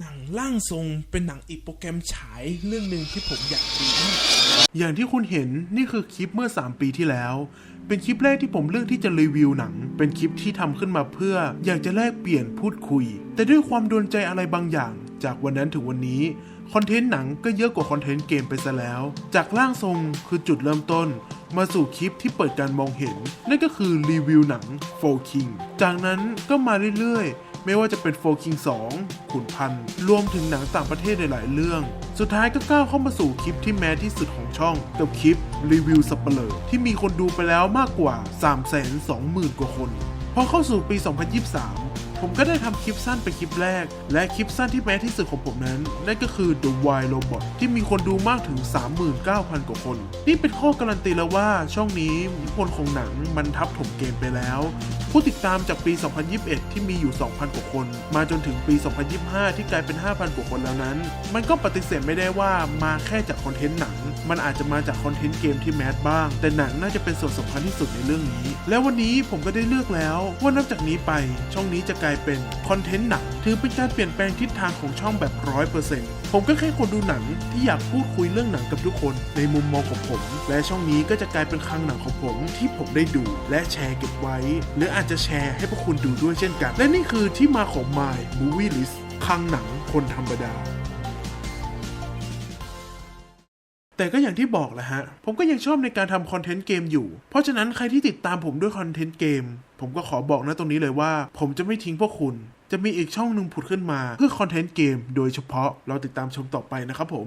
หนังร่างทรงเป็นหนังอีกโปรแกรมฉายเรื่องหนึ่งที่ผมอยากดูอย่างที่คุณเห็นนี่คือคลิปเมื่อ 3 ปีที่แล้ว เป็นคลิปแรกที่ผมเลือกที่จะรีวิวหนัง เป็นคลิปที่ทำขึ้นมาเพื่ออยากจะแลกเปลี่ยนพูดคุย แต่ด้วยความโดนใจอะไรบางอย่าง จากวันนั้นถึงวันนี้คอนเทนต์หนังก็เยอะกว่าคอนเทนต์เกมไปซะแล้ว จากร่างทรงคือจุดเริ่มต้น มาสู่คลิปที่เปิดการมองเห็น นั่นก็คือรีวิวหนัง f o r King จากนั้นก็มาเรื่อยๆ ไม่ว่าจะเป็น f o r King 2ขุนพันธ์รวมถึงหนังต่างประเทศหลายๆเรื่อง สุดท้ายก็ก้าวเข้ามาสู่คลิปที่แม้ที่สุดของช่องกับคลิปรีวิวสับเปลอที่มีคนดูไปแล้วมากกว่า 320,000 กว่าคน พอเข้าสู่ปี 2023 ผมก็ได้ทำคลิปสั้นเป็นคลิปแรก และคลิปสั้นที่แม้ที่สุดของผมนั้น นั่นก็คือ The Wild Robot ที่มีคนดูมากถึง 39,000 กว่าคน นี่เป็นข้อการันตีแล้วว่าช่องนี้อิทธิพลของหนังมันทับถมเกมไปแล้ว ผู้ติดตามจากปี 2021 ที่มีอยู่ 2,000 กว่าคน มาจนถึงปี 2025 ที่กลายเป็น 5,000 กว่าคนแล้วนั้น มันก็ปฏิเสธไม่ได้ว่ามาแค่จากคอนเทนต์หนัง มันอาจจะมาจากคอนเทนต์เกมที่แมสบ้าง แต่หนังน่าจะเป็นส่วนสำคัญที่สุดในเรื่องนี้ แล้ววันนี้ผมก็ได้เลือกแล้ว ว่านับจากนี้ไป ช่องนี้จะกลายเป็นคอนเทนต์หนังถือเป็นการเปลี่ยนแปลงทิศทางของช่องแบบร้อยเปอร์เซ็นต์ผมก็แค่คนดูหนังที่อยากพูดคุยเรื่องหนังกับทุกคน ในมุมมองของผม และช่องนี้ก็จะกลายเป็นคลังหนังของผม ที่ผมได้ดู และแชร์เก็บไว้ หรืออาจจะแชร์ให้พวกคุณดูด้วยเช่นกัน และนี่คือที่มาของ My Movie List คลังหนังคนธรรมดา แต่ก็อย่างที่บอกแหละฮะ ผมก็ยังชอบในการทำคอนเทนต์เกมอยู่ เพราะฉะนั้นใครที่ติดตามผมด้วยคอนเทนต์เกม ผมก็ขอบอกนะตรงนี้เลยว่า ผมจะไม่ทิ้งพวกคุณ จะมีอีกช่องหนึ่งผุดขึ้นมา เพื่อคอนเทนต์เกมโดยเฉพาะเราติดตามชมต่อไปนะครับผม